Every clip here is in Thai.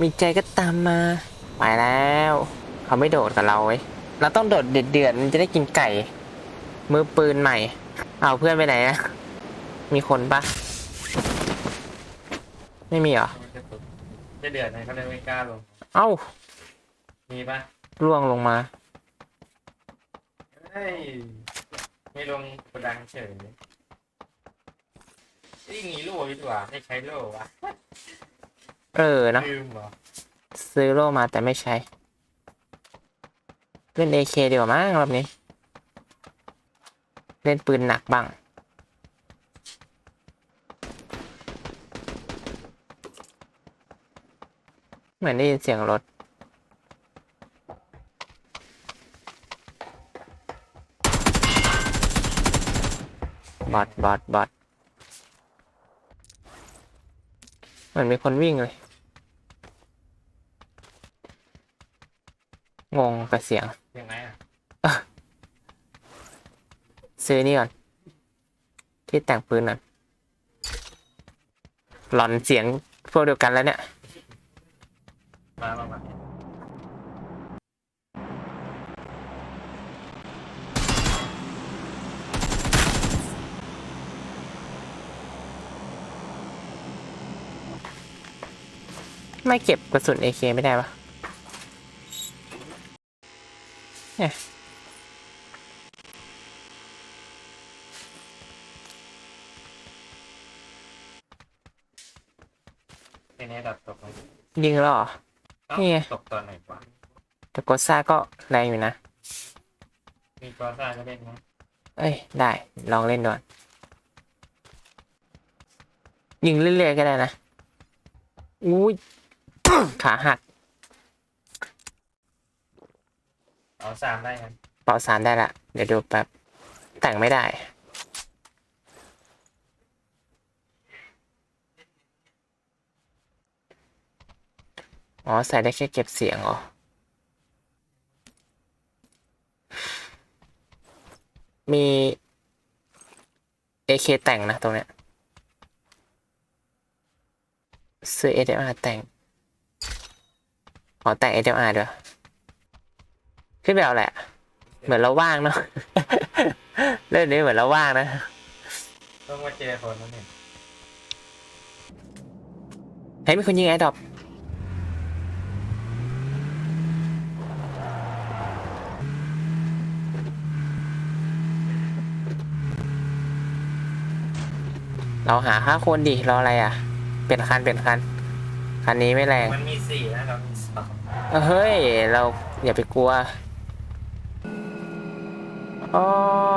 มีใจก็ตามมา ไปแล้ว เขาไม่โดดกับเราเว้ยเราต้องโดดเดือดๆมันจะได้กินไก่ มือปืนใหม่ เอาเพื่อนไปไหนอะมีคนปะไม่มีเหรอมันจะตกจะเดือดนะเขาเลยไม่กล้าลง เอ้า มีปะร่วงลงมา เฮ้ย ไม่ลงกระดังเฉยนี่มีโล่ดีกว่าไม่ใช้โล่วะ เออเนาะลืมเหรอซื้อโล่มาแต่ไม่ใช้ เล่น AK ดีกว่ามั้งรอบนี้ เล่นปืนหนักบ้าง เหมือนได้ยินเสียงรถบอทบอทบอทเหมือนมีคนวิ่งเลย งงกับเสียง ยังไงอะซื้อนี่ก่อน ที่แต่งปืนก่อนหลอนเสียงพวกเดียวกันแล้วเนี่ย มามามาไม่เก็บกระสุน AK ไม่ได้ปะ เนี่ยทีนี้ดับตกไหมยิงแล้วเหรอ เอ้านี่ไง ตกตอนไหนวะแต่กดซ่าก็แรงอยู่นะ มีกอซ่าก็เล่นนะเอ้ย ได้ ลองเล่นดูก่อนยิงเรื่อยๆก็ได้นะ อุ้ย ขาหัก เอาสามได้กันเป่าสารได้ละ เดี๋ยวดูแป๊บ แต่งไม่ได้ อ๋อ ใส่ได้แค่เก็บเสียงเหรอมี AK แต่งนะตรงเนี้ยซื้อ SMR แต่งอ๋อแต่ง SMR ด้วย ขึ้นไปเอาแหละ เหมือนเราว่างเนาะ เรื่องนี้เหมือนเราว่างนะ ต้องมาเจอคนนั้นเนี่ยเฮ้ยมีคนยิงไอ้ดอบเราหาห้าคนดิรออะไรอะ เปลี่ยนคันเปลี่ยนคัน คันนี้ไม่แรง มันมีสี่นะเรามีสองเออเฮ้ย เราอย่าไปกลัว โอ้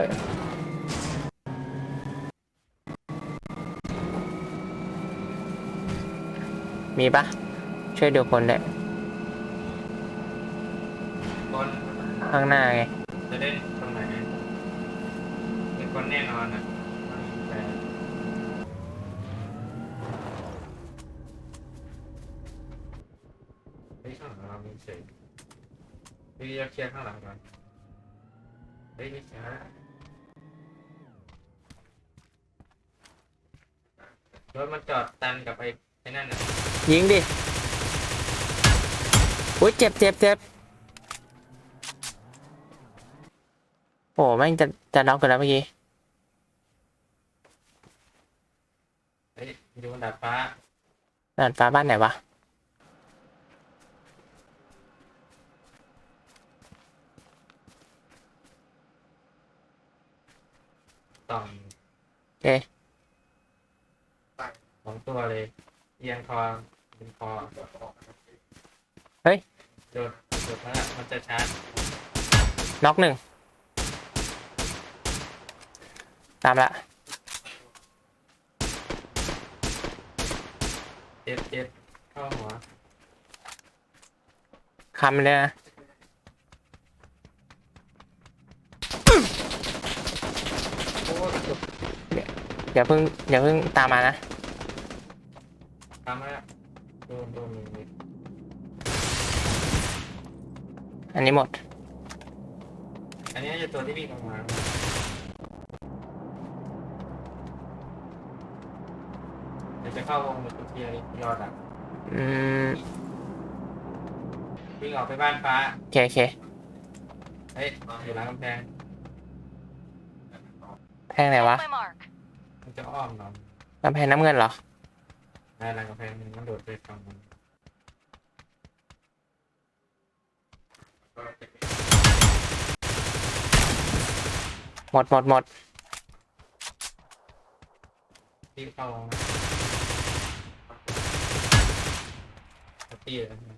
ยมีปะช่วยดูคนด้วยคนข้างหน้าไง จะเล่นตรงไหนมีคนแน่นอนอะแต่เฮ้ยข้างหลังเรามีเฉยพี่จะเคลียร์ข้างหลังก่อน เฮ้ยไม่ใช่รถมันจอดตันกับไอ้ไอ้นั่นน่ะยิงดิอุ้ยเจ็บเจ็บเจ็บโอ้แม่งจะจะน็อกกันแล้วเมื่อกี้เฮ้ยอยู่บนดาดฟ้าด่านฟ้าบ้านไหนวะ ต่องโอเคสองตัวเลย เอียงคอเป็นคอเฮ้ย โดดโดดแล้วมันจะชาร์จน็อกหนึ่ง ตามละ เจ็บเจ็บเข้าหัวคำเลยนะ โอ้กระตุก อย่าเพิ่งอย่าเพิ่งตามมานะทำแล้วโดนโดนเลยอันนี้หมด อันนี้จะตัวที่วิ่งออกมาเดี๋ยวจะเข้าวงหรือตัวเทียร์ยอดอะอืมวิ่งออกไปบ้านฟ้า โอเคโอเคเฮ้ยอยู่หลังกำแพงแพงไหนวะ My mark. มันจะอ้อมหนอนกำแพงน้ำเงินเหรอในหลังกำแพงมันโดดไปฝั่งมันหมดหมดหมดที่เข้าลงนะตีเลยนะ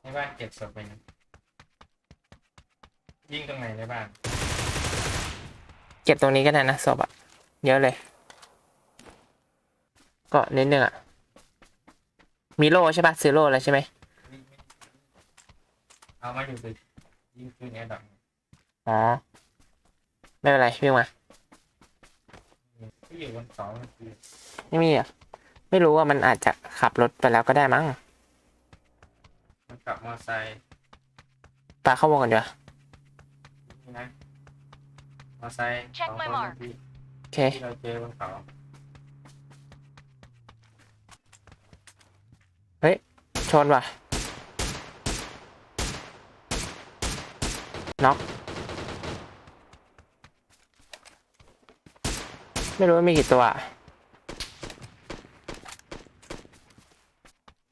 ในบ้านเก็บศพไปนะยิงตรงไหนในบ้าน เก็บตรงนี้ก็ได้นะศพอะเยอะเลย ก็นิดนึงอะมีโล่ใช่ปะซื้อโล่แล้วใช่ไหมเอามาอยู่สิยิงคืนแอร์ดับอ๋อ ไม่เป็นไรวิ่งมาที่อยู่บนเสามันคือไม่มีอะ ไม่รู้ว่ามันอาจจะขับรถไปแล้วก็ได้มั้ง มันขับมอเตอร์ไซค์ปาเข้าวงกันเดี๋ยวานี่นะ มอเตอร์ไซค์ Check สอง my คน mark ที่โอเค ที่เราเจอบนเขาชนว่ะ น็อก ไม่รู้ว่ามีกี่ตัวอะ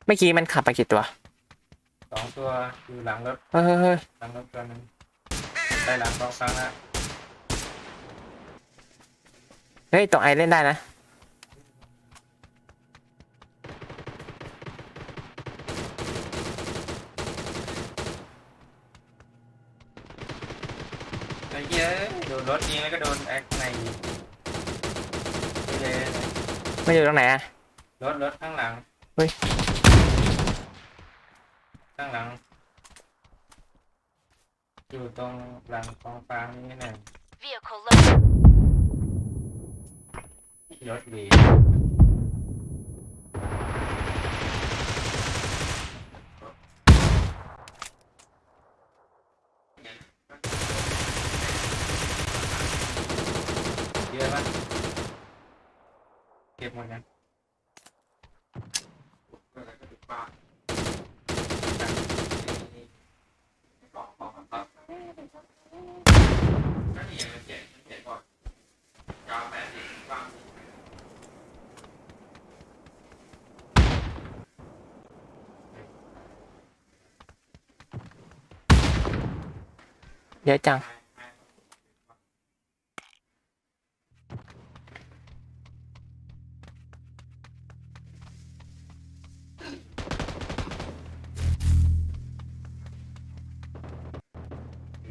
เมื่อกี้มันขับไปกี่ตัว สองตัวอยู่หลังรถเฮ้ยเฮ้ยเฮ้ย หลังรถตัวหนึงใต้หลังกองฟ้าละ เฮ้ยตรงไอเล่นได้นะ ไอ้เหี้ยโดนรถยิงแล้วก็โดนแอคในยิงไปเลยไม่อยู่ตรงไหนอะรถรถข้างหลังเฮ้ย ข้างหลัง อยู่ตรงหลังกองฟ้านี่แน่ Vehicle loaded. รถดีเยอะมากเก็บหมดยัง เยอะจัง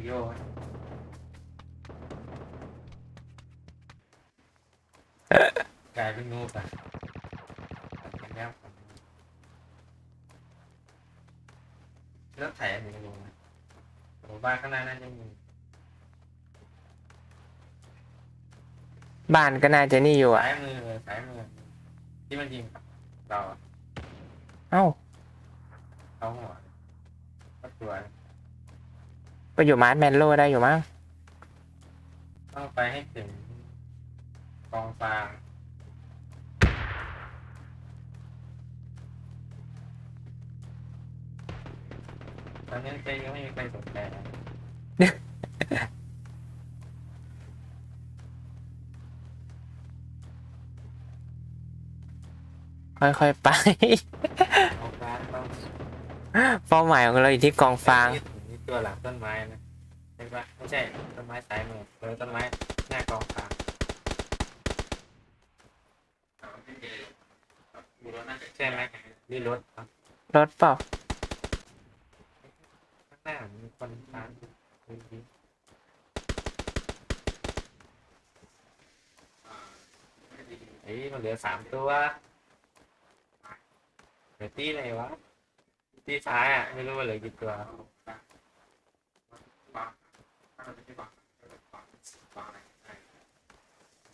โยกลายเป็นงูป่ะเป็นแล้วแล้วถ่ายอันนี้ลงนะโอ้ บ้านข้างหน้าน่าจะมีบ้านก็น่าจะนี่อยู่อะสายมือเลยสายมือ ที่มันยิงเราอะเอ้าเขาหัวก็ตัวไปอยู่มาร์ทแมนโลได้อยู่มั้งต้องไปให้ถึงกองฟาง ตอนนี้เจ๊ยังไม่มีใครสนใจนะค่อยๆไปกองฟางต้องเป้าหมายของเราอยู่ที่กองฟางนี่ตัวหลังต้นไม้นะใช่ปะไม่ใช่ต้นไม้สายมือเออต้นไม้หน้ากองฟางใช่ไหมนี่รถครับรถเปล่า หน้ามีคนทานดูดิเฮ้ยมันเหลือสามตัวเหลือตีไหนวะตีซ้ายอะ ไม่รู้ว่าเหลือกี่ตัว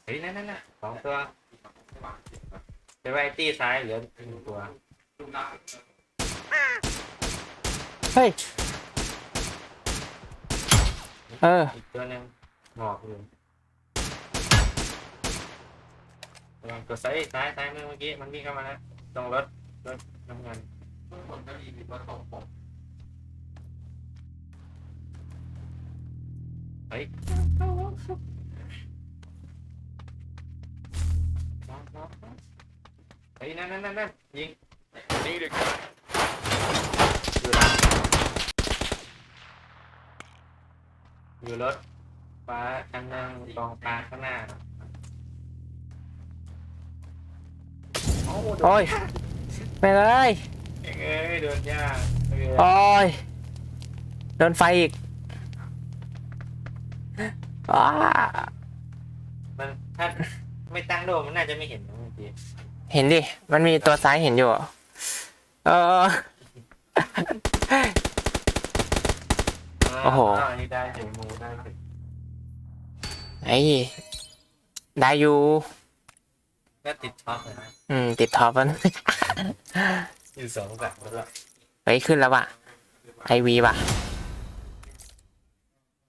เฮ้ยนั่นนั่นน่ะสองตัวแต่ว่าไอ้ตีซ้ายเหลือหนึ่งตัว เฮ้ย เออ อีกตัวหนึ่งหมอกอยู่ระวังตัวซ้ายซ้ายซ้ายมือเมื่อกี้มันวิ่งเข้ามานะตรงรถรถน้ำเงินทุกคนก็รีวิวว่าตกปกเฮ้ยน้องน้องน้องเฮ้ยนั่นนั่นนั่นนั่นยิง Need a อยู่นะ อยู่รถฟ้าอันนั่งกองปลาข้างหน้าโอ้โหโดนโอ้ยไม่เลยเอ้ยโดนยากเอ้ยโอ้ยโดนไฟอีกอ้ามันถ้าไม่ตั้งโดมมันน่าจะไม่เห็นนะเมื่อกี้เห็นดิ มันมีตัวซ้ายเห็นอยู่ เออโอ้โหาอันนี้ได้ถึงมูได้ถึง ไอ้ได้อยู่ก็ติดช็อปเลยนะอืม ติดท็อปมันอยู่สองแบบแล้วเฮ้ยขึ้นแล้วว่ะไอวีว่ะ